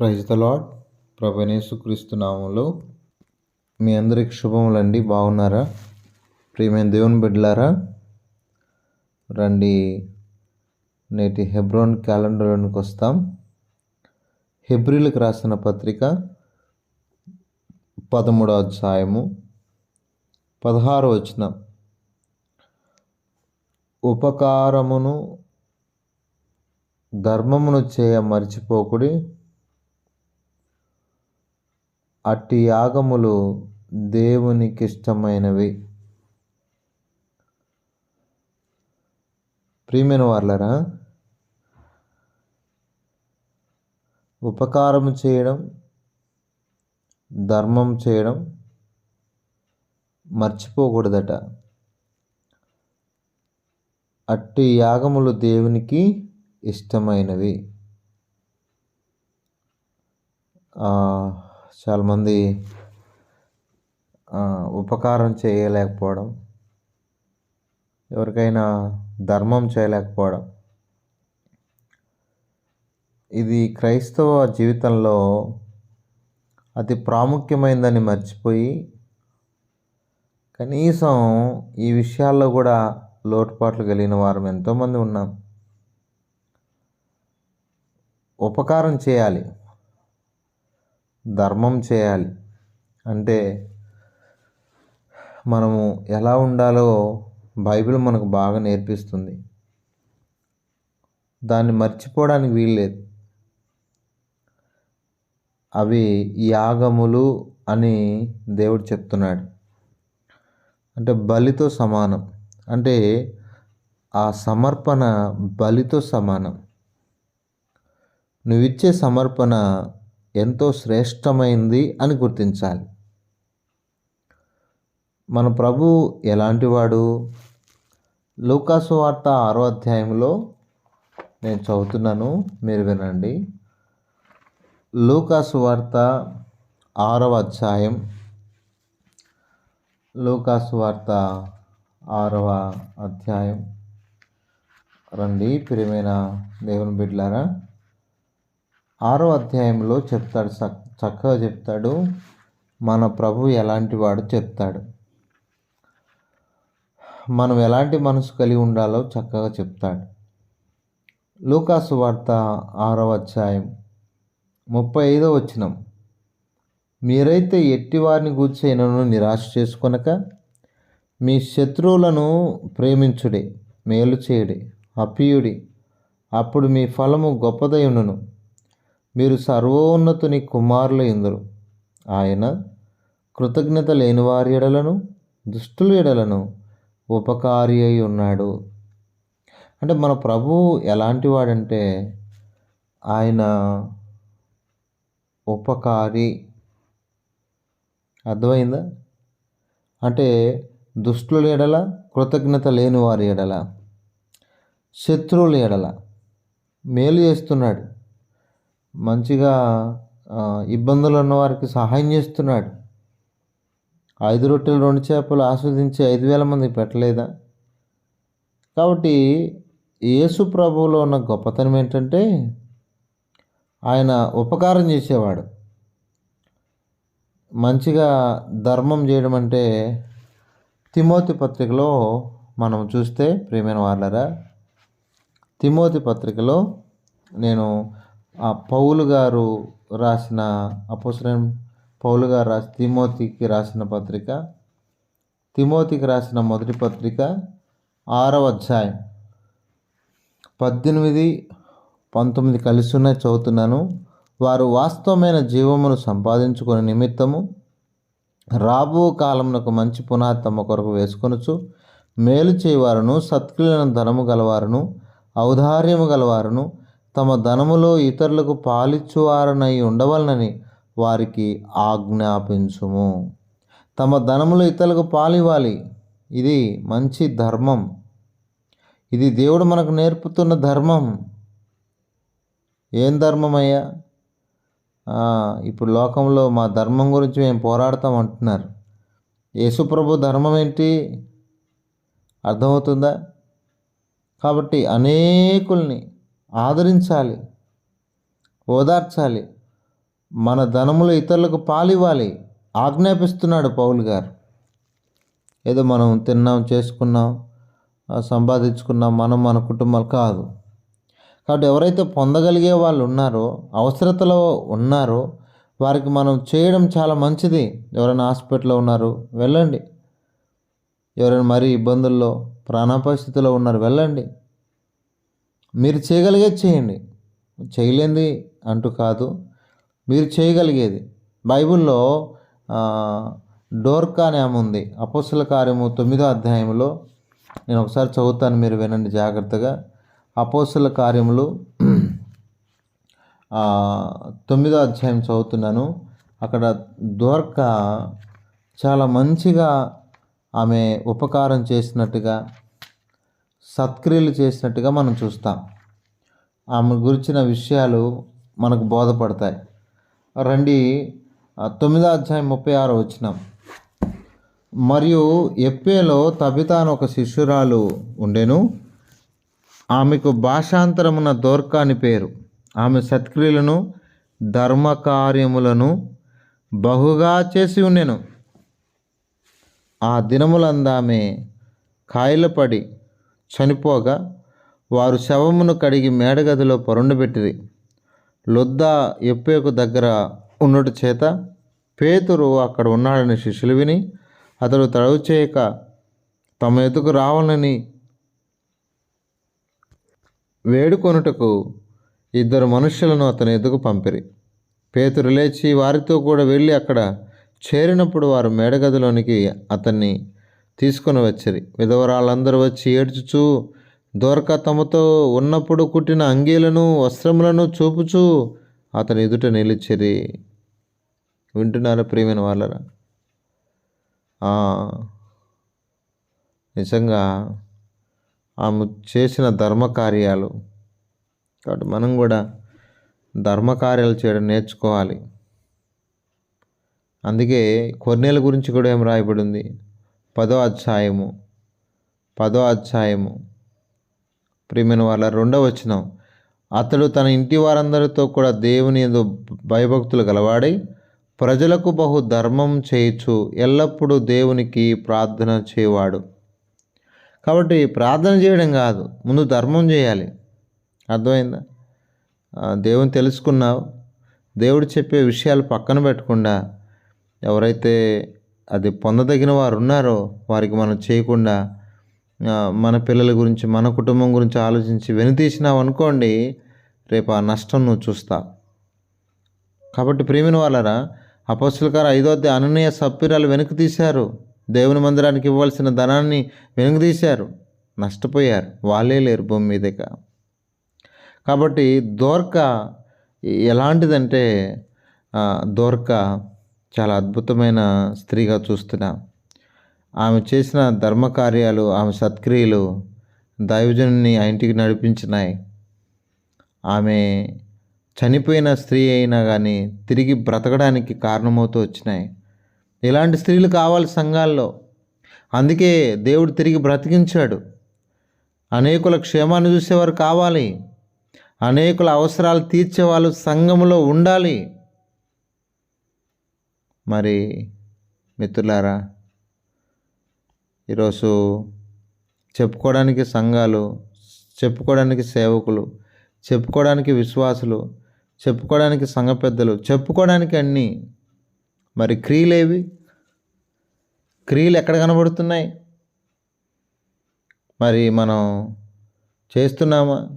Praise the lord ప్రభనేసుక్రీస్తు నామంలో మీ అందరికి శుభములండి. బాగున్నారా? ప్రియమైన దేవుని బిడ్డలారా రండి నేటి హెబ్రోన్ క్యాలెండర్లోనికి వస్తాం. హెబ్రిల్కి రాసిన పత్రిక పదమూడవ అధ్యాయము పదహారు వచ్చిన ఉపకారమును ధర్మమును చేయ మర్చిపోకుడి అట్టి యాగములు దేవునికి ఇష్టమైనవి ప్రియమైన వాళ్ళరా ఉపకారం చేయడం ధర్మం చేయడం మర్చిపోకూడదట. అట్టి యాగములు దేవునికి ఇష్టమైనవి. చాలామంది ఉపకారం చేయలేకపోవడం ఎవరికైనా ధర్మం చేయలేకపోవడం. ఇది క్రైస్తవ జీవితంలో అతి ప్రాముఖ్యమైనదని మర్చిపోయి కనీసం ఈ విషయాల్లో కూడా లోటుపాట్లు కలిగిన వారు ఎంతోమంది ఉన్నాం. ఉపకారం చేయాలి. ధర్మం చేయాలి. అంటే మనము ఎలా ఉండాలో బైబిల్ మనకు బాగా నేర్పిస్తుంది. దాన్ని మర్చిపోవడానికి వీల్లేదు. అవి యాగములు అని దేవుడు చెప్తున్నాడు. అంటే బలితో సమానం. అంటే ఆ సమర్పణ బలితో సమానం. నువ్వు ఇచ్చే సమర్పణ ఎంతో శ్రేష్టమైంది అని గుర్తించాలి. మన ప్రభు ఎలాంటివాడు? లూకాసు వార్త ఆరో అధ్యాయంలో నేను చదువుతున్నాను మీరు వినండి. లూకాసు వార్త ఆరవ అధ్యాయం. లూకాసు వార్త ఆరవ అధ్యాయం. రండి ప్రియమైన దేవుని బిడ్లారా ఆరో అధ్యాయంలో చెప్తాడు చక్కగా చెప్తాడు. మన ప్రభు ఎలాంటి వాడు చెప్తాడు. మనం ఎలాంటి మనసు కలిగి ఉండాలో చక్కగా చెప్తాడు. లూకాసు వార్త ఆరో అధ్యాయం ముప్పై ఐదో వచ్చినం మీరైతే ఎట్టివారిని కూర్చైనను నిరాశ చేసుకొనక మీ శత్రువులను ప్రేమించుడే మేలు చేయుడి అప్పియుడి. అప్పుడు మీ ఫలము గొప్పదై ఉండును మీరు సర్వోన్నతుని కుమారులు ఇందరు. ఆయన కృతజ్ఞత లేని వారి ఎడలను దుష్టుల ఎడలను ఉపకారి అయి ఉన్నాడు. అంటే మన ప్రభు ఎలాంటి వాడంటే ఆయన ఉపకారి. అర్థమైందా? అంటే దుష్టుల ఎడల కృతజ్ఞత లేని వారి ఎడల శత్రువుల ఎడల మేలు చేస్తున్నాడు. మంచిగా ఇబ్బందులు ఉన్న వారికి సహాయం చేస్తున్నాడు. ఐదు రొట్టెలు రెండు చేపలు ఆస్వాదించి ఐదు వేల మంది పెట్టలేదా? కాబట్టి యేసు ప్రభువులో ఉన్న గొప్పతనం ఏంటంటే ఆయన ఉపకారం చేసేవాడు. మంచిగా ధర్మం చేయడం అంటే తిమోతి పత్రికలో మనం చూస్తే ప్రియమైన వాళ్ళరా తిమోతి పత్రికలో నేను ఆ పౌలు గారు రాసిన అపోసరం పౌలు గారు రాసి తిమోతికి రాసిన పత్రిక తిమోతికి రాసిన మొదటి పత్రిక ఆరవ అధ్యాయం. పద్దెనిమిది పంతొమ్మిది కలిసి ఉన్నాయి చదువుతున్నాను. వారు వాస్తవమైన జీవమును సంపాదించుకునే నిమిత్తము రాబో కాలంలో మంచి పునాది తమ కొరకు వేసుకొనచ్చు మేలు చేయవారును సత్క్రియలను ధనము గలవారును ఔదార్యము గలవారును తమ ధనములో ఇతరులకు పాలిచ్చువారనై ఉండవలనని వారికి ఆజ్ఞాపించుము. తమ ధనములు ఇతరులకు పాలివ్వాలి. ఇది మంచి ధర్మం. ఇది దేవుడు మనకు నేర్పుతున్న ధర్మం. ఏం ధర్మం అయ్యా ఇప్పుడు లోకంలో మా ధర్మం గురించి మేము పోరాడతాం అంటున్నారు. యేసుప్రభు ధర్మం ఏంటి? అర్థమవుతుందా? కాబట్టి అనేకుల్ని ఆదరించాలి ఓదార్చాలి మన ధనములు ఇతరులకు పాలివ్వాలి ఆజ్ఞాపిస్తున్నాడు పౌలు గారు. ఏదో మనం తిన్నాం చేసుకున్నాం సంపాదించుకున్నాం మనం మన కుటుంబాలు కాదు. కాబట్టి ఎవరైతే పొందగలిగే వాళ్ళు ఉన్నారో అవసరతలో ఉన్నారో వారికి మనం చేయడం చాలా మంచిది. ఎవరైనా హాస్పిటల్లో ఉన్నారు వెళ్ళండి. ఎవరైనా మరీ ఇబ్బందుల్లో ప్రాణాపరిస్థితిలో ఉన్నారు వెళ్ళండి. మీరు చేయగలిగేది చేయండి. చేయలేంది అంటూ కాదు. మీరు చేయగలిగేది. బైబిల్లో డోర్కా అనే ఆమె ఉంది. అపోసల కార్యము తొమ్మిదో అధ్యాయంలో నేను ఒకసారి చదువుతాను మీరు వినండి జాగ్రత్తగా. అపోసల కార్యములు తొమ్మిదో అధ్యాయం చదువుతున్నాను. అక్కడ దోర్క చాలా మంచిగా ఆమె ఉపకారం చేసినట్టుగా సత్క్రియలు చేసినట్టుగా మనం చూస్తాం. ఆమె గురించిన విషయాలు మనకు బోధపడతాయి. రండి తొమ్మిదో అధ్యాయం ముప్పై ఆరు వచ్చినాం మరియు ఎప్పేలో తబిత అని ఒక శిష్యురాలు ఉండెను. ఆమెకు భాషాంతరమున దోర్క అని పేరు. ఆమె సత్క్రియలను ధర్మకార్యములను బహుగా చేసి ఉండెను. ఆ దినములందామె కాయలపడి చనిపోగా వారు శవమును కడిగి మేడగదిలో పరుండబెట్టిరి లొద్దా ఎప్పేకు దగ్గర ఉన్నట్టు చేత పేతురు అక్కడ ఉన్నాడని శిష్యులు విని అతడు తడవు చేయక తమ ఎదుకు రావాలని వేడుకొనుటకు ఇద్దరు మనుషులను అతని ఎదుగు పంపిరి. పేతురు లేచి వారితో కూడా వెళ్ళి అక్కడ చేరినప్పుడు వారు మేడగదిలోనికి అతన్ని తీసుకొని వచ్చిరి విధవరాళ్ళందరూ వచ్చి ఏడ్చుచు దొరక తమతో ఉన్నప్పుడు కుట్టిన అంగీలను వస్త్రములను చూపుచూ అతని ఎదుట నిలిచిరి. వింటున్నారు ప్రియమైన వాళ్ళరా నిజంగా ఆమె చేసిన ధర్మకార్యాలు కాబట్టి మనం కూడా ధర్మకార్యాలు చేయడం నేర్చుకోవాలి. అందుకే కొన్నేళ్ళ గురించి కూడా ఏం రాయబడింది? పదో అధ్యాయము పదో అధ్యాయము. ప్రియమైన వాళ్ళ రెండవ వచనం. అతడు తన ఇంటి వారందరితో కూడా దేవుని ఎందు భయభక్తులు గలవాడై ప్రజలకు బహు ధర్మం చేయొచ్చు ఎల్లప్పుడూ దేవునికి ప్రార్థన చేయవాడు. కాబట్టి ప్రార్థన చేయడం కాదు ముందు ధర్మం చేయాలి. అర్థమైందా? దేవుని తెలుసుకున్నావు. దేవుడు చెప్పే విషయాలు పక్కన పెట్టకుండా ఎవరైతే అది పొందదగిన వారు ఉన్నారో వారికి మనం చేయకుండా మన పిల్లల గురించి మన కుటుంబం గురించి ఆలోచించి వెనుతీసినావు అనుకోండి రేపు ఆ నష్టం నువ్వు చూస్తా. కాబట్టి ప్రేమిన వాళ్ళరా అపస్తుల గారు ఐదో అననీయ సప్పిరాలు వెనక్కి తీశారు. దేవుని మందిరానికి ఇవ్వాల్సిన ధనాన్ని వెనక్కి తీశారు. నష్టపోయారు. వాళ్ళే లేరు భూమి మీదక. కాబట్టి దోర్క ఎలాంటిదంటే దోర్క చాలా అద్భుతమైన స్త్రీగా చూస్తున్నా. ఆమె చేసిన ధర్మకార్యాలు ఆమె సత్క్రియలు దైవజనుని ఆ ఇంటికి నడిపించినాయి. ఆమె చనిపోయిన స్త్రీ అయినా కానీ తిరిగి బ్రతకడానికి కారణమవుతూ వచ్చినాయి. ఇలాంటి స్త్రీలు కావాలి సంఘాల్లో. అందుకే దేవుడు తిరిగి బ్రతికించాడు. అనేకుల క్షేమాన్ని చూసేవారు కావాలి. అనేకుల అవసరాలు తీర్చేవాళ్ళు సంఘములో ఉండాలి. మరి మిత్రులారా ఈరోజు చెప్పుకోవడానికి సంఘాలు చెప్పుకోవడానికి సేవకులు చెప్పుకోవడానికి విశ్వాసులు చెప్పుకోవడానికి సంఘ పెద్దలు చెప్పుకోవడానికి అన్నీ. మరి క్రియలేవి? క్రియలు ఎక్కడ కనబడుతున్నాయి? మరి మనం చేస్తున్నామా?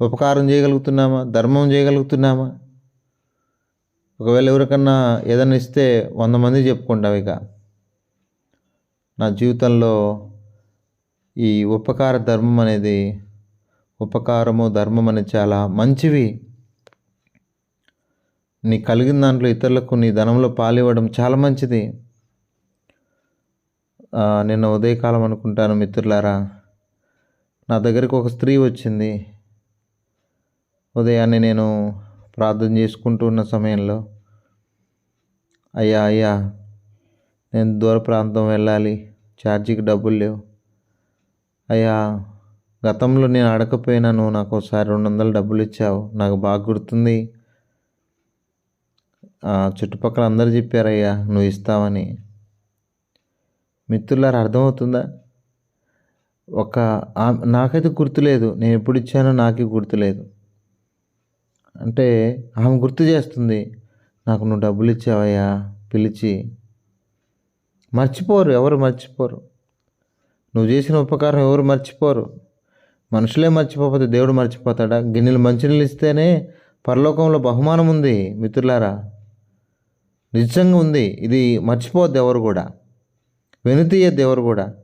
ఉపకారం చేయగలుగుతున్నామా? ధర్మం చేయగలుగుతున్నామా? ఒకవేళ ఎవరికన్నా ఏదైనా ఇస్తే వంద మంది చెప్పుకుంటావు ఇక. నా జీవితంలో ఈ ఉపకార ధర్మం అనేది ఉపకారము ధర్మం అనేది చాలా మంచివి. నీ కలిగిన దాంట్లో ఇతరులకు నీ ధనంలో పాలివ్వడం చాలా మంచిది. నిన్న ఉదయకాలం అనుకుంటాను మిత్రులారా నా దగ్గరికి ఒక స్త్రీ వచ్చింది. ఉదయాన్నే నేను ప్రార్థన చేసుకుంటూ ఉన్న సమయంలో అయ్యా అయ్యా నేను దూర ప్రాంతం వెళ్ళాలి ఛార్జీకి డబ్బులు లేవు. అయ్యా గతంలో నేను అడగపోయినా నువ్వు నాకు ఒకసారి రెండు వందలు డబ్బులు ఇచ్చావు నాకు బాగా గుర్తుంది. ఆ, చుట్టుపక్కల అందరు చెప్పారయ్యా నువ్వు ఇస్తావని. మిత్రులారు అర్థమవుతుందా? ఒక నాకైతే గుర్తులేదు నేను ఎప్పుడు ఇచ్చానో నాకే గుర్తులేదు. అంటే ఆమె గుర్తు చేస్తుంది నాకు నువ్వు డబ్బులు ఇచ్చావయ్యా పిలిచి. మర్చిపోరు ఎవరు మర్చిపోరు. నువ్వు చేసిన ఉపకారం ఎవరు మర్చిపోరు. మనుషులే మర్చిపోతే దేవుడు మర్చిపోతాడా? గిన్నెలు మంచినీళ్ళు ఇస్తేనే పరలోకంలో బహుమానం ఉంది మిత్రులారా. నిజంగా ఉంది ఇది మర్చిపోద్ది ఎవరు కూడా. వెనుతీయద్దు ఎవరు కూడా.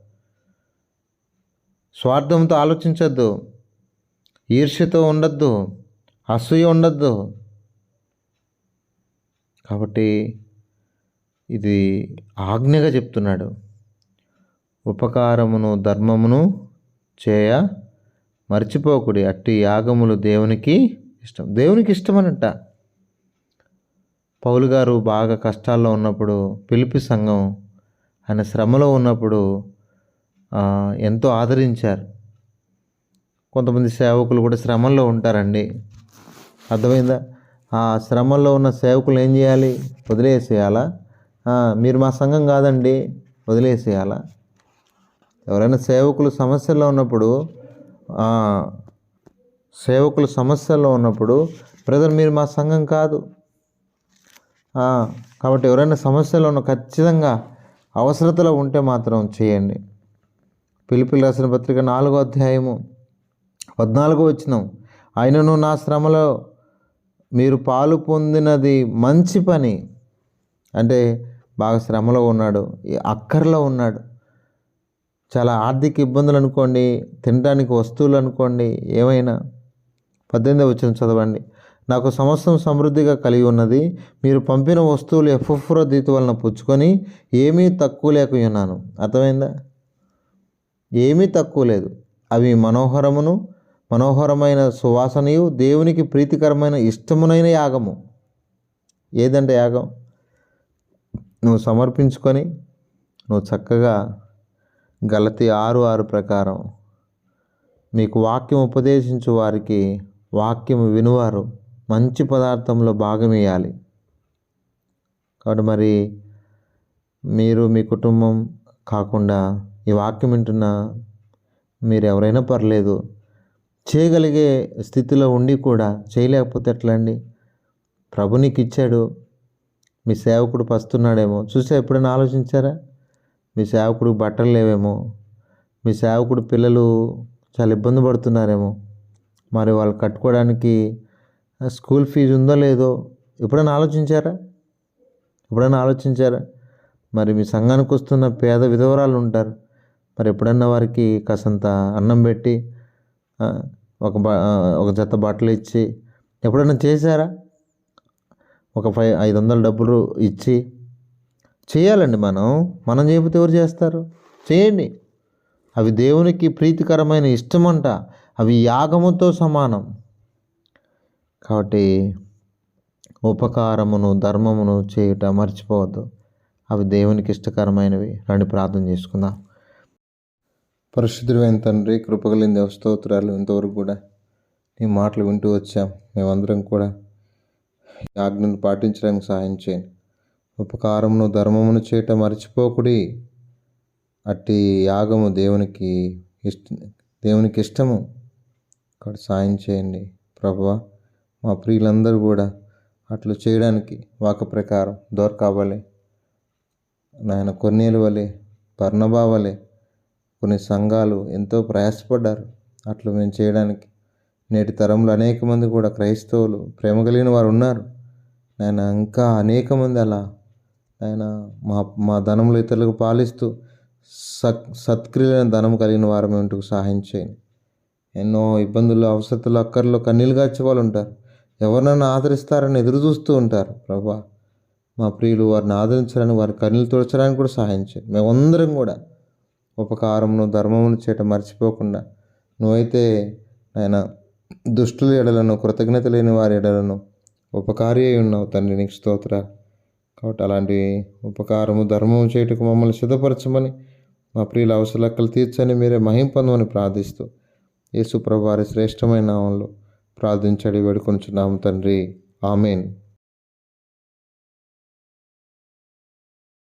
స్వార్థంతో ఆలోచించొద్దు ఈర్ష్యతో ఉండొద్దు. అసూయ ఉండద్దు. కాబట్టి ఇది ఆజ్ఞగా చెప్తున్నాడు. ఉపకారమును ధర్మమును చేయ మర్చిపోకుడి. అట్టి యాగములు దేవునికి ఇష్టం. దేవునికి ఇష్టమనట. పౌలు గారు బాగా కష్టాల్లో ఉన్నప్పుడు పిలిపి సంఘం ఆయన శ్రమలో ఉన్నప్పుడు ఎంతో ఆదరించారు. కొంతమంది సేవకులు కూడా శ్రమంలో ఉంటారండి. అర్థమైందా? ఆ శ్రమంలో ఉన్న సేవకులు ఏం చేయాలి? వదిలేసేయాలా? మీరు మా సంఘం కాదండి వదిలేసేయాలా? ఎవరైనా సేవకులు సమస్యల్లో ఉన్నప్పుడు సేవకులు సమస్యల్లో ఉన్నప్పుడు బ్రదర్ మీరు మా సంఘం కాదు. కాబట్టి ఎవరైనా సమస్యలో ఉన్న ఖచ్చితంగా అవసరతలో ఉంటే మాత్రం చేయండి. పిలుపులు రాసిన పత్రిక నాలుగో అధ్యాయము పద్నాలుగో వచ్చినాం ఆయనను నా శ్రమలో మీరు పాలు పొందినది మంచి పని. అంటే బాగా శ్రమలో ఉన్నాడు అక్కర్లో ఉన్నాడు. చాలా ఆర్థిక ఇబ్బందులు అనుకోండి తినడానికి వస్తువులు అనుకోండి ఏమైనా. పద్దెనిమిది వచ్చిన చదవండి. నాకు సంవత్సరం సమృద్ధిగా కలిగి ఉన్నది మీరు పంపిన వస్తువులు ఎఫ్ఎఫ్రో దీతి వలన పుచ్చుకొని ఏమీ తక్కువ లేక ఉన్నాను అర్థమైందా? ఏమీ తక్కువ లేదు. అవి మనోహరమును మనోహరమైన సువాసనయు దేవునికి ప్రీతికరమైన ఇష్టమునైన యాగము. ఏదంటే యాగం? నువ్వు సమర్పించుకొని నువ్వు చక్కగా గలతి ఆరు ఆరు ప్రకారం మీకు వాక్యం ఉపదేశించు వారికి వాక్యం వినువారు. మంచి పదార్థంలో భాగం కాబట్టి మరి మీరు మీ కుటుంబం కాకుండా ఈ వాక్యం వింటున్న మీరు ఎవరైనా పర్లేదు. చేయగలిగే స్థితిలో ఉండి కూడా చేయలేకపోతే ఎట్లా అండి ప్రభు నీకు ఇచ్చాడు మీ సేవకుడు పస్తున్నాడేమో. చూసా ఎప్పుడైనా ఆలోచించారా? మీ సేవకుడు బట్టలు లేవేమో. మీ సేవకుడు పిల్లలు చాలా ఇబ్బంది పడుతున్నారేమో. మరి వాళ్ళు కట్టుకోవడానికి స్కూల్ ఫీజు ఉందో లేదో ఎప్పుడైనా ఆలోచించారా? ఎప్పుడైనా ఆలోచించారా? మరి మీ సంఘానికి వస్తున్న పేద విధవరాలు ఉంటారు. మరి ఎప్పుడన్నా వారికి కాసంత అన్నం పెట్టి ఒక బ ఒక జత బట్టలు ఇచ్చి ఎప్పుడైనా చేశారా? ఒక ఫైవ్ ఐదు వందల డబ్బులు ఇచ్చి చేయాలండి మనం. మనం చేయకపోతే ఎవరు చేస్తారు? చేయండి. అవి దేవునికి ప్రీతికరమైన ఇష్టమంట. అవి యాగముతో సమానం. కాబట్టి ఉపకారమును ధర్మమును చేయుట మర్చిపోవద్దు. అవి దేవునికి ఇష్టకరమైనవి. రండి ప్రార్థన చేసుకుందాం. పరిశుద్ధుడైన తండ్రి కృపగలిన దేవస్తోత్రాలు ఇంతవరకు కూడా నీ మాటలు వింటూ వచ్చాం. మేమందరం కూడా ఈ ఆజ్ఞను పాటించడానికి సహాయం చేయండి. ఉపకారమును ధర్మమును చేయటం మర్చిపోకుడి. అట్టి యాగము దేవునికి ఇష్ట దేవునికి ఇష్టము. కాబట్టి సాయం చేయండి. ప్రభా మా ప్రియులందరూ కూడా అట్లు చేయడానికి వాక ప్రకారం దొరకావలే. నాయన కొన్నేలు వలె పర్ణబా కొన్ని సంఘాలు ఎంతో ప్రయాసపడ్డారు. అట్లు మేము చేయడానికి నేటి తరంలో అనేక మంది కూడా క్రైస్తవులు ప్రేమ కలిగిన వారు ఉన్నారు. నాయన ఇంకా అనేక మంది అలా ఆయన మా మా ధనములు ఇతరులకు పాలిస్తూ సత్ సత్క్రియలైన ధనం కలిగిన వారు మేము సహాయం చేయండి. ఎన్నో ఇబ్బందులు అవసరతలు అక్కర్లో కన్నీళ్ళు గార్చే వాళ్ళు ఉంటారు. ఎవరినైనా ఆదరిస్తారని ఎదురు చూస్తూ ఉంటారు. ప్రభా మా ప్రియులు వారిని ఆదరించడానికి వారి కన్నీళ్ళు తుడచడానికి కూడా సహాయం చేయండి. మేమందరం కూడా ఉపకారమును ధర్మమును చేయటం మర్చిపోకుండా నువ్వైతే ఆయన దుష్టుల ఎడలను కృతజ్ఞత లేని వారి ఎడలను ఉపకారి అయి ఉన్నావు తండ్రి. నీకు స్తోత్ర కాబట్టి అలాంటి ఉపకారము ధర్మము చేయటకు మమ్మల్ని సిద్ధపరచమని మా ప్రియుల అవసరలక్కలు తీర్చని మీరే మహింపొందమని ప్రార్థిస్తూ యేసు ప్రభు వారి శ్రేష్టమైన నామంలో ప్రార్థించడి వేడుకొనుచున్నాము తండ్రి. ఆమెన్.